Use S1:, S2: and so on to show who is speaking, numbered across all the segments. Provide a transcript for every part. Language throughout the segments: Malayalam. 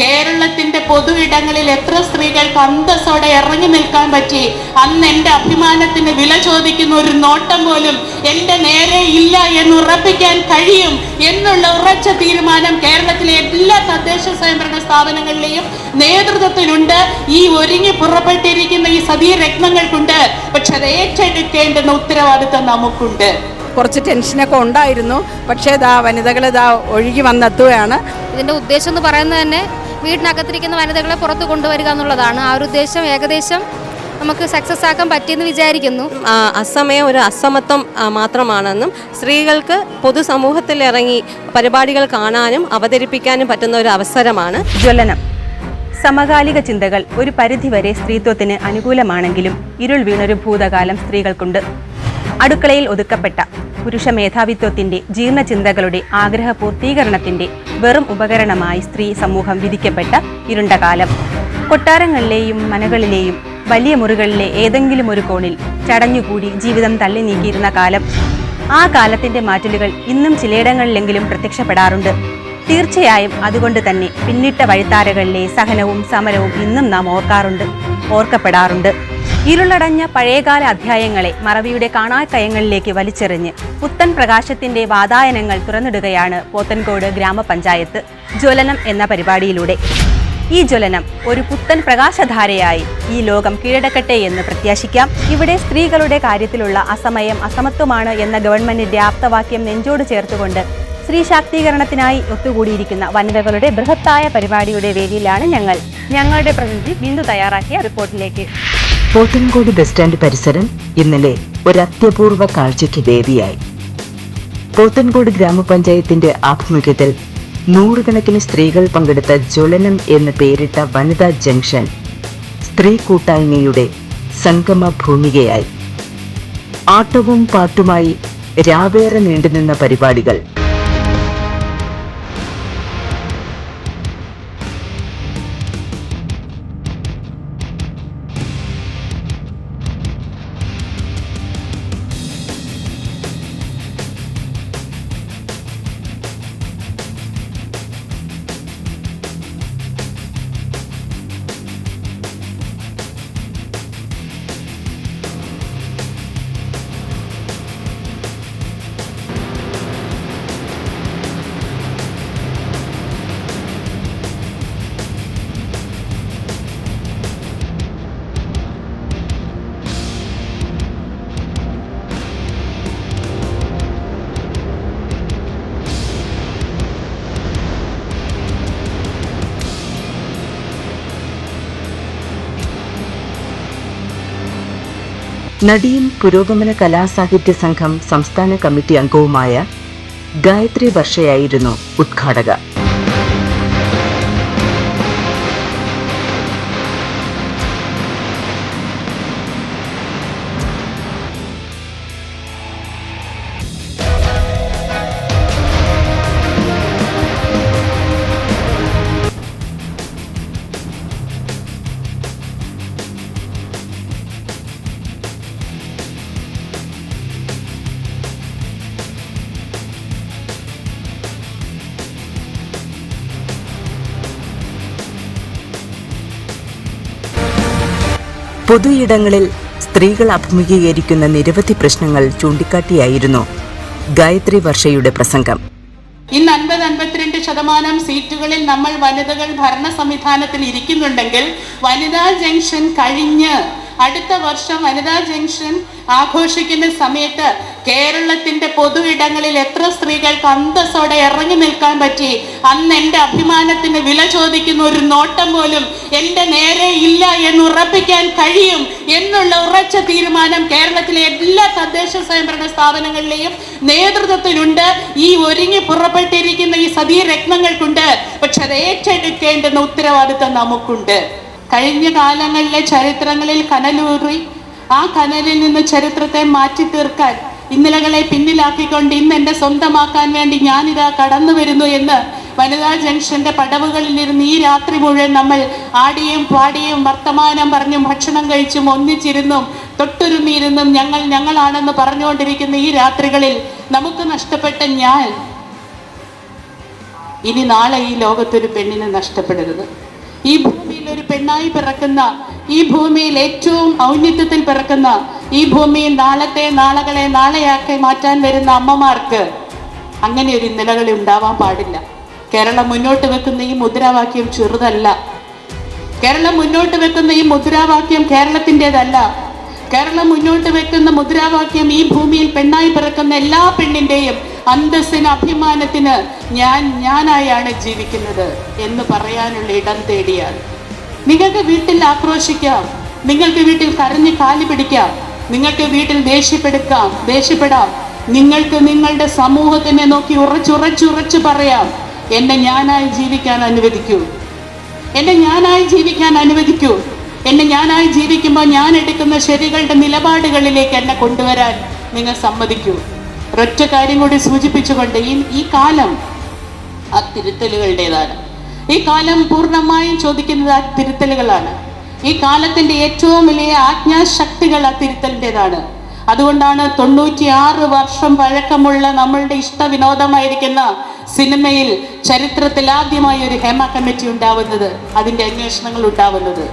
S1: കേരളത്തിന്റെ പൊതു ഇടങ്ങളിൽ എത്ര സ്ത്രീകൾക്ക് അന്തസ്സോടെ ഇറങ്ങി നിൽക്കാൻ പറ്റി? അന്ന് എന്റെ അഭിമാനത്തിന് വില ചോദിക്കുന്ന ഒരു നോട്ടം പോലും എന്റെ നേരെ ഇല്ല എന്ന് ഉറപ്പിക്കാൻ കഴിയും എന്നുള്ള ഉറച്ച തീരുമാനം കേരളത്തിലെ എല്ലാ തദ്ദേശ സ്വയംഭരണ സ്ഥാപനങ്ങളിലെയും നേതൃത്വത്തിലുണ്ട്. ഈ ഒരുങ്ങി പുറപ്പെട്ടിരിക്കുന്ന ഈ സതീ രത്നങ്ങൾക്കുണ്ട്. പക്ഷെ അത് ഏറ്റെടുക്കേണ്ടുന്ന ഉത്തരവാദിത്തം നമുക്കുണ്ട്.
S2: കുറച്ച് ടെൻഷനൊക്കെ ഉണ്ടായിരുന്നു. പക്ഷേ ഇതാ വനിതകൾ ഇതാ ഒഴുകി വന്നെത്തുകയാണ്.
S3: ഇതിന്റെ ഉദ്ദേശം എന്ന് പറയുന്നത് തന്നെ വീടിനകത്തിരിക്കുന്ന വനിതകളെ പുറത്ത് കൊണ്ടുവരിക എന്നുള്ളതാണ്. ആ ഒരു ഉദ്ദേശം ഏകദേശം നമുക്ക് സക്സസ് ആക്കാൻ പറ്റിയെന്ന് വിചാരിക്കുന്നു.
S4: അസമയം ഒരു അസമത്വം മാത്രമാണെന്നും സ്ത്രീകൾക്ക് പൊതുസമൂഹത്തിൽ ഇറങ്ങി പരിപാടികൾ കാണാനും അവതരിപ്പിക്കാനും പറ്റുന്ന ഒരു അവസരമാണ്.
S5: ജ്വലനം. സമകാലിക ചിന്തകൾ ഒരു പരിധിവരെ സ്ത്രീത്വത്തിന് അനുകൂലമാണെങ്കിലും ഇരുൾ വീണൊരു ഭൂതകാലം സ്ത്രീകൾക്കുണ്ട്. അടുക്കളയിൽ ഒതുക്കപ്പെട്ട പുരുഷ മേധാവിത്വത്തിന്റെ ജീർണചിന്തകളുടെ ആഗ്രഹ പൂർത്തീകരണത്തിന്റെ വെറും ഉപകരണമായി സ്ത്രീ സമൂഹം വിധിക്കപ്പെട്ട ഇരുണ്ട കാലം കൊട്ടാരങ്ങളിലെയും മനകളിലെയും വലിയ മുറികളിലെ ഏതെങ്കിലും ഒരു കോണിൽ ചടഞ്ഞുകൂടി ജീവിതം തള്ളി നീക്കിയിരുന്ന കാലം. ആ കാലത്തിന്റെ മാറ്റലുകൾ ഇന്നും ചിലയിടങ്ങളിലെങ്കിലും പ്രത്യക്ഷപ്പെടാറുണ്ട്. തീർച്ചയായും അതുകൊണ്ട് തന്നെ പിന്നിട്ട വഴിത്താരകളിലെ സഹനവും സമരവും ഇന്നും നാം ഓർക്കാറുണ്ട് ഓർക്കപ്പെടാറുണ്ട്. ഇരുളടഞ്ഞ പഴയകാല അധ്യായങ്ങളെ മറവിയുടെ കാണാക്കയങ്ങളിലേക്ക് വലിച്ചെറിഞ്ഞ് പുത്തൻ പ്രകാശത്തിന്റെ വാതായനങ്ങൾ തുറന്നിടുകയാണ് പോത്തൻകോട് ഗ്രാമപഞ്ചായത്ത് ജ്വലനം എന്ന പരിപാടിയിലൂടെ. ഈ ജ്വലനം ഒരു പുത്തൻ പ്രകാശധാരയായി ഈ ലോകം കീഴടക്കട്ടെ എന്ന് പ്രത്യാശിക്കാം. ഇവിടെ സ്ത്രീകളുടെ കാര്യത്തിലുള്ള അസമയം അസമത്വമാണ് എന്ന ഗവൺമെന്റിന്റെ ആപ്തവാക്യം നെഞ്ചോട് ചേർത്തുകൊണ്ട് സ്ത്രീ ശാക്തീകരണത്തിനായി ഒത്തുകൂടിയിരിക്കുന്ന വനിതകളുടെ ബൃഹത്തായ പരിപാടിയുടെ വേദിയിലാണ് ഞങ്ങൾ. ഞങ്ങളുടെ പ്രതിനിധി ബിന്ദു തയ്യാറാക്കിയ റിപ്പോർട്ടിലേക്ക്.
S6: പോത്തൻകോട് ബസ് സ്റ്റാൻഡ് പരിസരം ഇന്നലെ ഒരു അത്യപൂർവ കാഴ്ചയ്ക്ക് വേദിയായി പോത്തൻകോട് ഗ്രാമപഞ്ചായത്തിന്റെ ആഭിമുഖ്യത്തിൽ നൂറുകണക്കിന് സ്ത്രീകൾ പങ്കെടുത്ത ജ്വലനം എന്ന് പേരിട്ട വനിതാ ജംഗ്ഷൻ സ്ത്രീ കൂട്ടായ്മയുടെ സംഗമ ഭൂമികയായി ആട്ടവും പാട്ടുമായി രാവേറെ നീണ്ടുനിന്ന പരിപാടികൾ നടിയും പുരോഗമന കലാസാഹിത്യ സംഘം സംസ്ഥാന കമ്മിറ്റി അംഗവുമായ ഗായത്രി വർഷയായിരുന്നു ഉദ്ഘാടക. പൊതുയിടങ്ങളിൽ സ്ത്രീകൾ അഭിമുഖീകരിക്കുന്ന നിരവധി പ്രശ്നങ്ങൾ ചൂണ്ടിക്കാട്ടിയായിരുന്നു ഗായത്രി വർഷയുടെ പ്രസംഗം.
S1: ഇന്ന് അൻപത് അൻപത്തിരണ്ട് ശതമാനം സീറ്റുകളിൽ നമ്മൾ വനിതകൾ ഭരണ സംവിധാനത്തിൽ ഇരിക്കുന്നുണ്ടെങ്കിൽ വനിതാ ജംഗ്ഷൻ കഴിഞ്ഞ് അടുത്ത വർഷം വനിതാ ജംഗ്ഷൻ ആഘോഷിക്കുന്ന സമയത്ത് കേരളത്തിന്റെ പൊതു ഇടങ്ങളിൽ എത്ര സ്ത്രീകൾക്ക് അന്തസ്സോടെ ഇറങ്ങി നിൽക്കാൻ പറ്റി? അന്ന് എന്റെ അഭിമാനത്തിന് വില ചോദിക്കുന്ന ഒരു നോട്ടം പോലും എന്റെ നേരെ ഇല്ല എന്ന് ഉറപ്പിക്കാൻ കഴിയും എന്നുള്ള ഉറച്ച തീരുമാനം കേരളത്തിലെ എല്ലാ തദ്ദേശ സ്വയംഭരണ സ്ഥാപനങ്ങളിലെയും നേതൃത്വത്തിലുണ്ട്. ഈ ഒരുങ്ങി പുറപ്പെട്ടിരിക്കുന്ന ഈ സതീരത്നങ്ങൾക്കുണ്ട് പക്ഷെ അത് ഏറ്റെടുക്കേണ്ടുന്ന ഉത്തരവാദിത്തം നമുക്കുണ്ട്. കഴിഞ്ഞ കാലങ്ങളിലെ ചരിത്രങ്ങളിൽ കനലൂറി ആ കനലിൽ നിന്ന് ചരിത്രത്തെ മാറ്റി തീർക്കാൻ ഇന്നലകളെ പിന്നിലാക്കിക്കൊണ്ട് ഇന്ന് എന്റെ സ്വന്തമാക്കാൻ വേണ്ടി ഞാനിതാ കടന്നു വരുന്നു എന്ന് വനിതാ ജംഗ്ഷന്റെ പടവുകളിൽ ഇരുന്ന് ഈ രാത്രി മുഴുവൻ നമ്മൾ ആടിയും പാടിയും വർത്തമാനം പറഞ്ഞും ഭക്ഷണം കഴിച്ചും ഒന്നിച്ചിരുന്നും തൊട്ടുരുമിയിരുന്നും ഞങ്ങൾ ഞങ്ങളാണെന്ന് പറഞ്ഞുകൊണ്ടിരിക്കുന്ന ഈ രാത്രികളിൽ നമുക്ക് നഷ്ടപ്പെട്ട ഞാൻ ഇനി നാളെ ഈ ലോകത്തൊരു പെണ്ണിനെ നഷ്ടപ്പെടരുത്. ഈ ഭൂമിയിൽ ഒരു പെണ്ണായി പിറക്കുന്ന ഈ ഭൂമിയിൽ ഏറ്റവും ഔന്നിത്യത്തിൽ പിറക്കുന്ന ഈ ഭൂമിയിൽ നാളത്തെ നാളകളെ നാളെയാക്കി മാറ്റാൻ വരുന്ന അമ്മമാർക്ക് അങ്ങനെ ഒരു ഇന്നലകൾ ഉണ്ടാവാൻ പാടില്ല. കേരളം മുന്നോട്ട് വെക്കുന്ന ഈ മുദ്രാവാക്യം ചെറുതല്ല. കേരളം മുന്നോട്ട് വെക്കുന്ന ഈ മുദ്രാവാക്യം കേരളത്തിന്റെതല്ല. കേരളം മുന്നോട്ട് വെക്കുന്ന മുദ്രാവാക്യം ഈ ഭൂമിയിൽ പെണ്ണായി പിറക്കുന്ന എല്ലാ പെണ്ണിന്റെയും അന്തസ്സിന് അഭിമാനത്തിന് ഞാൻ ഞാനായാണ് ജീവിക്കുന്നത് എന്ന് പറയാനുള്ള ഇടം തേടിയാൽ. നിങ്ങൾക്ക് വീട്ടിൽ ആക്രോശിക്കാം. നിങ്ങൾക്ക് വീട്ടിൽ കരഞ്ഞ് കാലി പിടിക്കാം. നിങ്ങൾക്ക് വീട്ടിൽ ദേഷ്യപ്പെടുക്കാം ദേഷ്യപ്പെടാം. നിങ്ങൾക്ക് നിങ്ങളുടെ സമൂഹത്തിനെ നോക്കി ഉറച്ചുറച്ചുറച്ച് പറയാം. എന്നെ ഞാനായി ജീവിക്കാൻ അനുവദിക്കൂ. എന്നെ ഞാനായി ജീവിക്കാൻ അനുവദിക്കൂ. എന്നെ ഞാനായി ജീവിക്കുമ്പോൾ ഞാൻ എടുക്കുന്ന ശരികളുടെ നിലപാടുകളിലേക്ക് എന്നെ കൊണ്ടുവരാൻ നിങ്ങൾ സമ്മതിക്കൂ. ഒരൊറ്റ കാര്യം കൂടി സൂചിപ്പിച്ചുകൊണ്ട് ഈ ഈ കാലം ആ തിരുത്തലുകളുടേതാണ്. ഈ കാലം പൂർണമായും ചോദിക്കുന്നത് ആ തിരുത്തലുകളാണ്. ഈ കാലത്തിന്റെ ഏറ്റവും വലിയ ആജ്ഞാശക്തികൾ ആ തിരുത്തലിന്റെതാണ്. അതുകൊണ്ടാണ് തൊണ്ണൂറ്റിയാറ് വർഷം പഴക്കമുള്ള നമ്മളുടെ ഇഷ്ടവിനോദമായിരിക്കുന്ന സിനിമയിൽ ചരിത്രത്തിൽ ആദ്യമായി ഒരു ഹേമ കമ്മിറ്റി ഉണ്ടാവുന്നത് അതിന്റെ അന്വേഷണങ്ങൾ ഉണ്ടാവുന്നത്.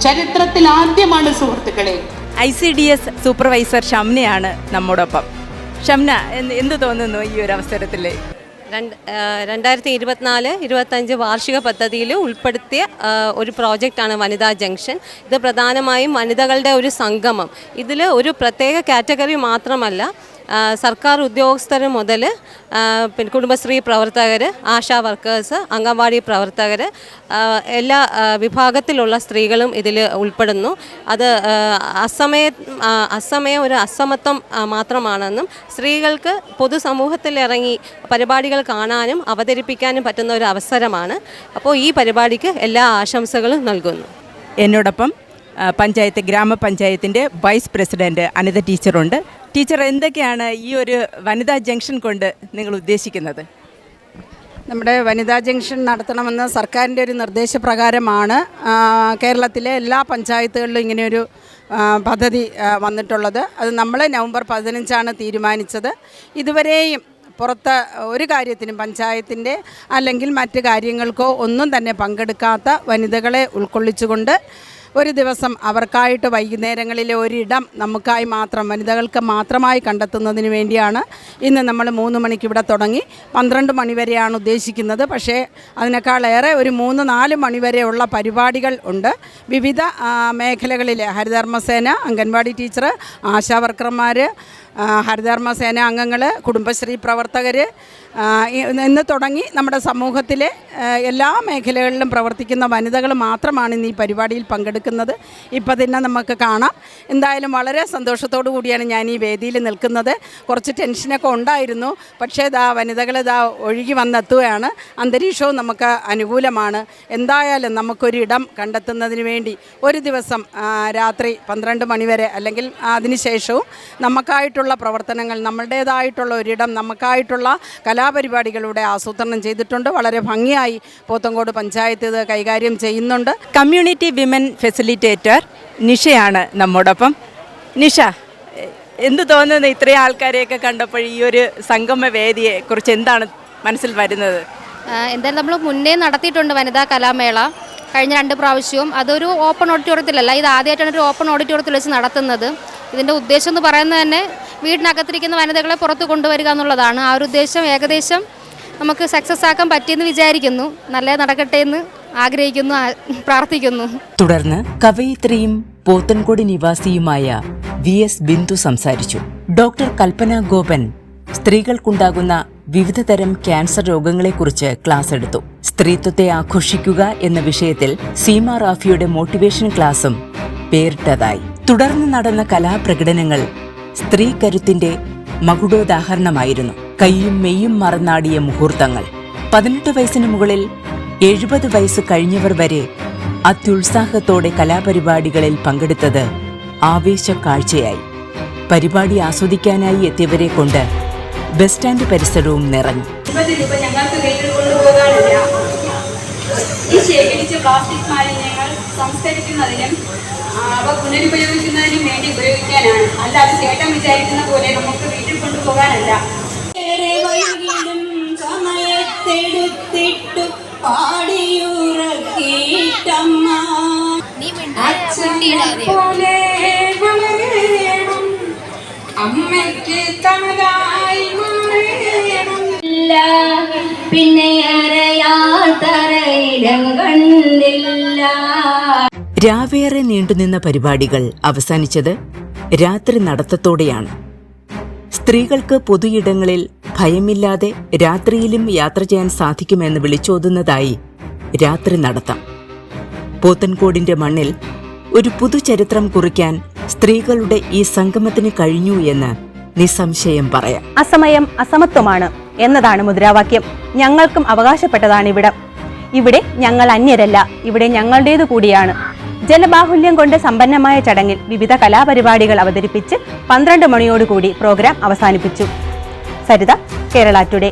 S1: ചരിത്രത്തിൽ ആദ്യമാണ് സുഹൃത്തുക്കളെ.
S2: I C D S supervisor ഷംനയാണ് നമ്മോടൊപ്പം. ഷംന എന്ത് തോന്നുന്നു ഈ ഒരു അവസരത്തിൽ
S4: രണ്ട് രണ്ടായിരത്തി ഇരുപത്തിനാല് ഇരുപത്തഞ്ച് വാർഷിക പദ്ധതിയിൽ ഉൾപ്പെടുത്തിയ ഒരു പ്രോജക്റ്റാണ് വനിതാ ജംഗ്ഷൻ. ഇത് പ്രധാനമായും വനിതകളുടെ ഒരു സംഗമം. ഇതിൽ ഒരു പ്രത്യേക കാറ്റഗറി മാത്രമല്ല സർക്കാർ ഉദ്യോഗസ്ഥർ മുതൽ പിന്നെ കുടുംബശ്രീ പ്രവർത്തകർ ആശാ വർക്കേഴ്സ് അംഗൻവാടി പ്രവർത്തകർ എല്ലാ വിഭാഗത്തിലുള്ള സ്ത്രീകളും ഇതിൽ ഉൾപ്പെടുന്നു. അത് അസമയ അസമയ ഒരു അസമത്വം മാത്രമാണെന്നും സ്ത്രീകൾക്ക് പൊതുസമൂഹത്തിൽ ഇറങ്ങി പരിപാടികൾ കാണാനും അവതരിപ്പിക്കാനും പറ്റുന്ന ഒരു അവസരമാണ്. അപ്പോൾ ഈ പരിപാടിക്ക് എല്ലാ ആശംസകളും നൽകുന്നു.
S2: എന്നോടൊപ്പം പഞ്ചായത്ത് ഗ്രാമപഞ്ചായത്തിന്റെ വൈസ് പ്രസിഡന്റ് അനിത ടീച്ചറുണ്ട്. ടീച്ചർ എന്തൊക്കെയാണ് ഈ ഒരു വനിതാ ജംഗ്ഷൻ കൊണ്ട് നിങ്ങൾ ഉദ്ദേശിക്കുന്നത്?
S7: നമ്മുടെ വനിതാ ജംഗ്ഷൻ നടത്തണമെന്ന് സർക്കാരിന്റെ ഒരു നിർദ്ദേശപ്രകാരമാണ് കേരളത്തിലെ എല്ലാ പഞ്ചായത്തുകളിലും ഇങ്ങനെയൊരു പദ്ധതി വന്നിട്ടുള്ളത്. അത് നമ്മൾ നവംബർ പതിനഞ്ചാണ് തീരുമാനിച്ചത്. ഇതുവരെയും പുറത്ത് ഒരു കാര്യത്തിനും പഞ്ചായത്തിന്റെ അല്ലെങ്കിൽ മറ്റ് കാര്യങ്ങൾക്കോ ഒന്നും തന്നെ പങ്കെടുക്കാത്ത വനിതകളെ ഉൾക്കൊള്ളിച്ചുകൊണ്ട് ഒരു ദിവസം അവർക്കായിട്ട് വൈകുന്നേരങ്ങളിലെ ഒരിടം നമുക്കായി മാത്രം വനിതകൾക്ക് മാത്രമായി കണ്ടെത്തുന്നതിന് വേണ്ടിയാണ് ഇന്ന് നമ്മൾ മൂന്ന് മണിക്ക് ഇവിടെ തുടങ്ങി. പന്ത്രണ്ട് മണിവരെയാണ് ഉദ്ദേശിക്കുന്നത്. പക്ഷേ അതിനേക്കാളേറെ ഒരു മൂന്ന് നാല് മണിവരെയുള്ള പരിപാടികൾ ഉണ്ട്. വിവിധ മേഖലകളിലെ ഹരിധർമ്മസേന അംഗൻവാടി ടീച്ചർ ആശാ വർക്കർമാർ ഹരിതകർമ്മസേന അംഗങ്ങൾ കുടുംബശ്രീ പ്രവർത്തകർ എന്ന് തുടങ്ങി നമ്മുടെ സമൂഹത്തിലെ എല്ലാ മേഖലകളിലും പ്രവർത്തിക്കുന്ന വനിതകൾ മാത്രമാണ് ഇന്ന് ഈ പരിപാടിയിൽ പങ്കെടുക്കുന്നത്. ഇപ്പം തന്നെ നമുക്ക് കാണാം. എന്തായാലും വളരെ സന്തോഷത്തോടു കൂടിയാണ് ഞാൻ ഈ വേദിയിൽ നിൽക്കുന്നത്. കുറച്ച് ടെൻഷനൊക്കെ ഉണ്ടായിരുന്നു. പക്ഷേ ഇതാ വനിതകൾ ഇതാ ഒഴുകി വന്നെത്തുകയാണ്. അന്തരീക്ഷവും നമുക്ക് അനുകൂലമാണ്. എന്തായാലും നമുക്കൊരിടം കണ്ടെത്തുന്നതിന് വേണ്ടി ഒരു ദിവസം രാത്രി പന്ത്രണ്ട് മണിവരെ അല്ലെങ്കിൽ അതിനുശേഷവും നമുക്കായിട്ടുള്ള പ്രവർത്തനങ്ങൾ നമ്മളുടേതായിട്ടുള്ള ഒരിടം നമുക്കായിട്ടുള്ള കലാപരിപാടികളുടെ ആസൂത്രണം ചെയ്തിട്ടുണ്ട്. വളരെ ഭംഗിയായി പോത്തങ്കോട് പഞ്ചായത്ത് ഇത് കൈകാര്യം ചെയ്യുന്നുണ്ട്.
S2: കമ്മ്യൂണിറ്റി വിമൻ ഫെസിലിറ്റേറ്റർ നിഷയാണ് നമ്മോടൊപ്പം. നിഷ എന്ത് തോന്നുന്നു ഇത്രയും ആൾക്കാരെയൊക്കെ കണ്ടപ്പോൾ ഈ ഒരു സംഗമ വേദിയെ കുറിച്ച് എന്താണ് മനസ്സിൽ വരുന്നത്?
S3: എന്തായാലും നമ്മൾ മുന്നേ നടത്തിയിട്ടുണ്ട് വനിതാ കലാമേള കഴിഞ്ഞ രണ്ട് പ്രാവശ്യവും. അതൊരു ഓപ്പൺ ഓഡിറ്റോറിയത്തിലല്ല ഇത് ആദ്യമായിട്ടാണ് ഒരു ഓപ്പൺ ഓഡിറ്റോറിയത്തിൽ വെച്ച് നടത്തുന്നത്. ഇതിന്റെ ഉദ്ദേശം എന്ന് പറയുന്നത് തന്നെ വീടിനകത്തിരിക്കുന്ന വനിതകളെ പുറത്ത് കൊണ്ടുവരിക എന്നുള്ളതാണ്. ആ ഒരു ഉദ്ദേശം ഏകദേശം നമുക്ക് സക്സസ് ആക്കാൻ പറ്റിയെന്ന് വിചാരിക്കുന്നു. നല്ല നടക്കട്ടെ എന്ന് ആഗ്രഹിക്കുന്നു പ്രാർത്ഥിക്കുന്നു.
S6: തുടർന്ന് കവയിത്രിയും പോത്തൻകോടി നിവാസിയുമായ വി എസ് ബിന്ദു സംസാരിച്ചു. ഡോക്ടർ കൽപ്പന ഗോപൻ സ്ത്രീകൾക്കുണ്ടാകുന്ന വിവിധ തരം ക്യാൻസർ രോഗങ്ങളെക്കുറിച്ച് ക്ലാസ് എടുത്തു. സ്ത്രീത്വത്തെ ആഘോഷിക്കുക എന്ന വിഷയത്തിൽ സീമ റാഫിയുടെ മോട്ടിവേഷൻ ക്ലാസും പേരിട്ടതായി. തുടർന്ന് നടന്ന കലാപ്രകടനങ്ങൾ സ്ത്രീ കരുത്തിന്റെ മകുടോദാഹരണമായിരുന്നു. കൈയും മെയ്യും മറന്നാടിയ മുഹൂർത്തങ്ങൾ. പതിനെട്ട് വയസ്സിന് മുകളിൽ എഴുപത് വയസ്സ് കഴിഞ്ഞവർ വരെ അത്യുത്സാഹത്തോടെ കലാപരിപാടികളിൽ പങ്കെടുത്തത് ആവേശ കാഴ്ചയായി. പരിപാടി ആസ്വദിക്കാനായി എത്തിയവരെ കൊണ്ട് ബസ് സ്റ്റാൻഡ് പരിസരവും നിറഞ്ഞു.
S8: ഈ ശേഖരിച്ച പ്ലാസ്റ്റിക് മാലിന്യങ്ങൾ സംസ്കരിക്കുന്നതിനും അവ പുനരുപയോഗിക്കുന്നതിനും വേണ്ടി ഉപയോഗിക്കാനാണ്. അല്ലാതെ ചേട്ടൻ വിചാരിക്കുന്ന പോലെ നമുക്ക് വീട്ടിൽ കൊണ്ടുപോകാനല്ല
S9: പാടിയുറക്കിയിട്ടമ്മ. അച്ഛനെ പോലെ വളരണം. അമ്മയ്ക്ക് തനതായി മാറണം. പിന്നെ അരയാത്തറയിലും കണ്ടില്ല.
S6: രാവേറെ നീണ്ടുനിന്ന പരിപാടികൾ അവസാനിച്ചത് രാത്രി നടത്തത്തോടെയാണ്. സ്ത്രീകൾക്ക് പൊതുയിടങ്ങളിൽ ഭയമില്ലാതെ രാത്രിയിലും യാത്ര ചെയ്യാൻ സാധിക്കുമെന്ന് വിളിച്ചോതുന്നതായി രാത്രി നടത്തം. പോത്തൻകോടിന്റെ മണ്ണിൽ ഒരു പുതുചരിത്രം കുറിക്കാൻ സ്ത്രീകളുടെ ഈ സംഗമത്തിന് കഴിഞ്ഞു എന്ന് നിസ്സംശയം പറയാം.
S5: അസമയം അസമത്വമാണ് എന്നതാണ് മുദ്രാവാക്യം. ഞങ്ങൾക്കും അവകാശപ്പെട്ടതാണ് ഇവിടെ ഇവിടെ ഞങ്ങൾ അന്യരല്ല ഇവിടെ ഞങ്ങളുടേതു കൂടിയാണ് ജനബാഹുല്യം കൊണ്ട് സമ്പന്നമായ ചടങ്ങിൽ വിവിധ കലാപരിപാടികൾ അവതരിപ്പിച്ച് പന്ത്രണ്ട് മണിയോടുകൂടി പ്രോഗ്രാം അവസാനിപ്പിച്ചു. സരിത കേരള ടുഡേ.